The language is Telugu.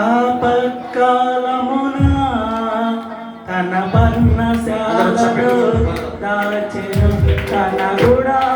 ఆపత్కాలమున తన పర్ణశాలలో దాచెను తన గుడారపు